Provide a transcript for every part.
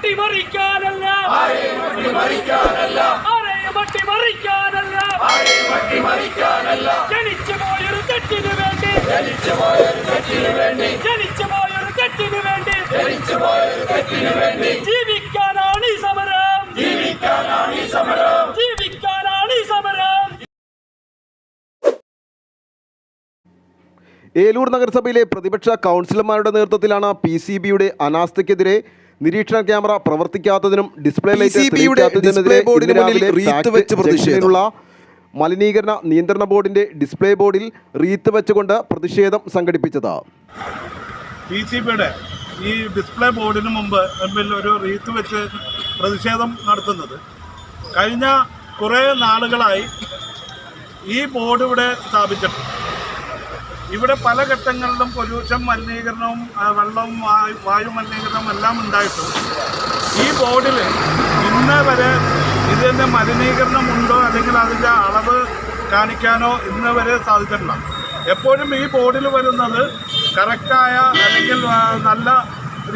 അട്ടിമറിക്കാനല്ല. ആരെയും അട്ടിമറിക്കാനല്ല. ജനിച്ചു പോയൊരു തെറ്റിന് വേണ്ടി. ജനിച്ചു പോയൊരു തെറ്റിനു വേണ്ടി. ജീവിക്കാനാണ് ഈ സമരം. ജീവിക്കാനാണ് ഈ സമരം. ജീവിക്കാനാണ് ഈ സമരം. ഏലൂർ നഗരസഭയിലെ പ്രതിപക്ഷ കൗൺസിലർമാരുടെ നേതൃത്വത്തിലാണ് പി സി ബിയുടെ അനാസ്ഥയ്ക്കെതിരെ നിരീക്ഷണ ക്യാമറ പ്രവർത്തിക്കാത്തതിനും ഡിസ്പ്ലേ ലൈറ്റ്. മലിനീകരണ നിയന്ത്രണ ബോർഡിന്റെ ഡിസ്പ്ലേ ബോർഡിൽ റീത്ത് വെച്ചുകൊണ്ട് പ്രതിഷേധം സംഘടിപ്പിച്ചത്. പി സി ബിയുടെ ഈ ഡിസ്പ്ലേ ബോർഡിന് മുമ്പ് മുമ്പിൽ ഒരു റീത്ത് വെച്ച് പ്രതിഷേധം നടത്തുന്നത്. കഴിഞ്ഞ കുറേ നാളുകളായി ഈ ബോർഡ് ഇവിടെ സ്ഥാപിച്ചിട്ടുണ്ട്. ഇവിടെ പല ഘട്ടങ്ങളിലും പൊല്യൂഷൻ മലിനീകരണവും വെള്ളവും വായു മലിനീകരണവും എല്ലാം ഉണ്ടായിട്ടുണ്ട്. ഈ ബോർഡിൽ ഇന്ന് വരെ ഇതിന്റെ മലിനീകരണം ഉണ്ടോ അല്ലെങ്കിൽ അതിന്റെ അളവ് കാണിക്കാനോ ഇന്ന് വരെ സാധിച്ചിട്ടില്ല. എപ്പോഴും ഈ ബോർഡിൽ വരുന്നത് കറക്റ്റായ അല്ലെങ്കിൽ നല്ല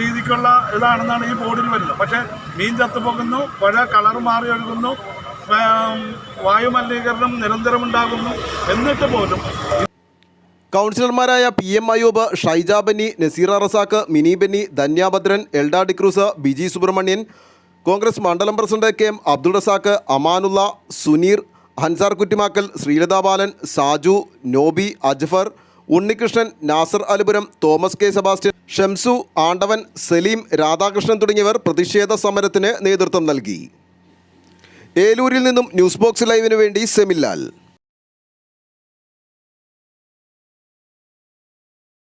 രീതിക്കുള്ള ഇതാണെന്നാണ് ഈ ബോർഡിൽ വരുന്നത്. പക്ഷേ മീൻ ചത്തുപോകുന്നു പുഴ കളർ മാറി ഒഴുകുന്നു വായു മലിനീകരണം നിരന്തരം ഉണ്ടാകുന്നു എന്നിട്ട് പോലും കൗൺസിലർമാരായ പി എം അയൂബ് ഷൈജ ബന്നി നസീറ റസാക്ക് മിനി ബെന്നി ധന്യാഭദ്രൻ എൽഡാ ഡിക്രൂസ് ബിജി സുബ്രഹ്മണ്യൻ കോൺഗ്രസ് മണ്ഡലം president K M Abdul Razak Amanulla Suneer Hansar Kuttimakkal Sreelatha Balan Saju Nobi Ajfar Unnikrishnan Nasser Alipuram Thomas K Sebastian Shamsu Andavan Salim Radhakrishnan തുടങ്ങിയവർ പ്രതിഷേധ സമരത്തിന് നേതൃത്വം നൽകി. ഏലൂരിൽ നിന്നും ന്യൂസ് ബോക്സ് ലൈവിന് വേണ്ടി സെമിലാൽ.